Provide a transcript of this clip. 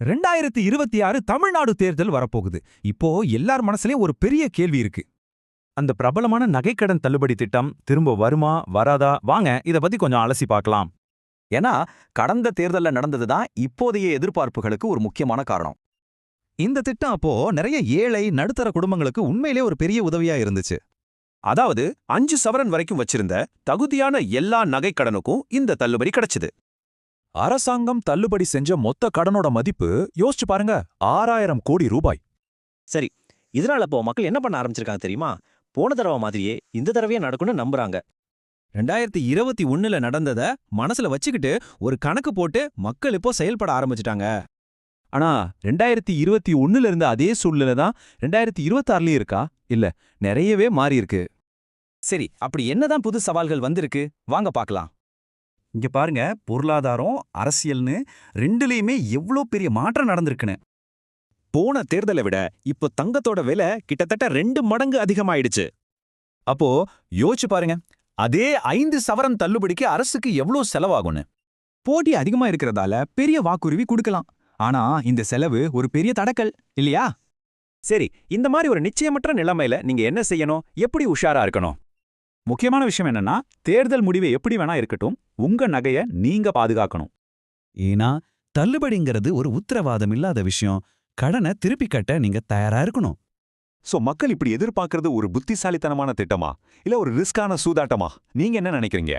ரெண்டாயிரத்தி இருபத்தி ஆறு தமிழ்நாடு தேர்தல் வரப்போகுது. இப்போ எல்லார் மனசுலயும் ஒரு பெரிய கேள்வி இருக்கு. அந்த பிரபலமான நகைக்கடன் தள்ளுபடி திட்டம் திரும்ப வருமா வராதா? வாங்க இத பத்தி கொஞ்சம் அலசி பார்க்கலாம். ஏன்னா கடந்த தேர்தல்ல நடந்தது தான் இப்போதைய எதிர்பார்ப்புகளுக்கு ஒரு முக்கியமான காரணம். இந்த திட்டம் அப்போ நிறைய ஏழை நடுத்தர குடும்பங்களுக்கு உண்மையிலே ஒரு பெரிய உதவியா இருந்துச்சு. அதாவது அஞ்சு சவரன் வரைக்கும் வச்சிருந்த தகுதியான எல்லா நகைக்கடனுக்கும் இந்த தள்ளுபடி கிடைச்சது. அரசாங்கம் தள்ளுபடி செஞ்ச மொத்த கடனோட மதிப்பு யோசிச்சு பாருங்க ஆறாயிரம் கோடி ரூபாய். சரி இதனால இப்போ மக்கள் என்ன பண்ண ஆரம்பிச்சிருக்காங்க தெரியுமா? போன தடவை மாதிரியே இந்த தடவையே நடக்கும்னு நம்புறாங்க. ரெண்டாயிரத்தி இருபத்தி ஒண்ணுல நடந்தத மனசுல வச்சுக்கிட்டு ஒரு கணக்கு போட்டு மக்கள் இப்போ செயல்பட ஆரம்பிச்சிட்டாங்க. ஆனா ரெண்டாயிரத்தி இருபத்தி ஒண்ணுல இருந்த அதே சூழ்நிலை தான் ரெண்டாயிரத்தி இருபத்தாறுலயும் இருக்கா? இல்ல நிறையவே மாறி இருக்கு சரி அப்படி என்னதான் புது சவால்கள் வந்திருக்கு? வாங்க பார்க்கலாம். இங்க பாருங்க பொருளாதாரம் அரசியல்னு ரெண்டுலயுமே எவ்ளோ பெரிய மாற்றம் நடந்திருக்குன்னு. போன தேர்தலை விட இப்போ தங்கத்தோட விலை கிட்டத்தட்ட ரெண்டு மடங்கு அதிகமாயிடுச்சு. அப்போ யோசிச்சு பாருங்க அதே ஐந்து சவரம் தள்ளுபடிக்கு அரசுக்கு எவ்வளோ செலவாகும்னு. போட்டி அதிகமா இருக்கிறதால பெரிய வாக்குருவி கொடுக்கலாம். ஆனா இந்த செலவு ஒரு பெரிய தடக்கல் இல்லையா? சரி இந்த மாதிரி ஒரு நிச்சயமற்ற நிலைமையில நீங்க என்ன செய்யணும்? எப்படி உஷாரா இருக்கணும்? முக்கியமான விஷயம் என்னன்னா தேர்தல் முடிவை எப்படி வேணா இருக்கட்டும் உங்க நகைய நீங்க பாதுகாக்கணும். ஏன்னா தள்ளுபடிங்கிறது ஒரு உத்தரவாதம் இல்லாத விஷயம். கடனை திருப்பி கட்ட நீங்க தயாரா இருக்கணும். சோ மக்கள் இப்படி எதிர்பார்க்கறது ஒரு புத்திசாலித்தனமான திட்டமா? இல்ல ஒரு ரிஸ்கான சூதாட்டமா? நீங்க என்ன நினைக்கிறீங்க?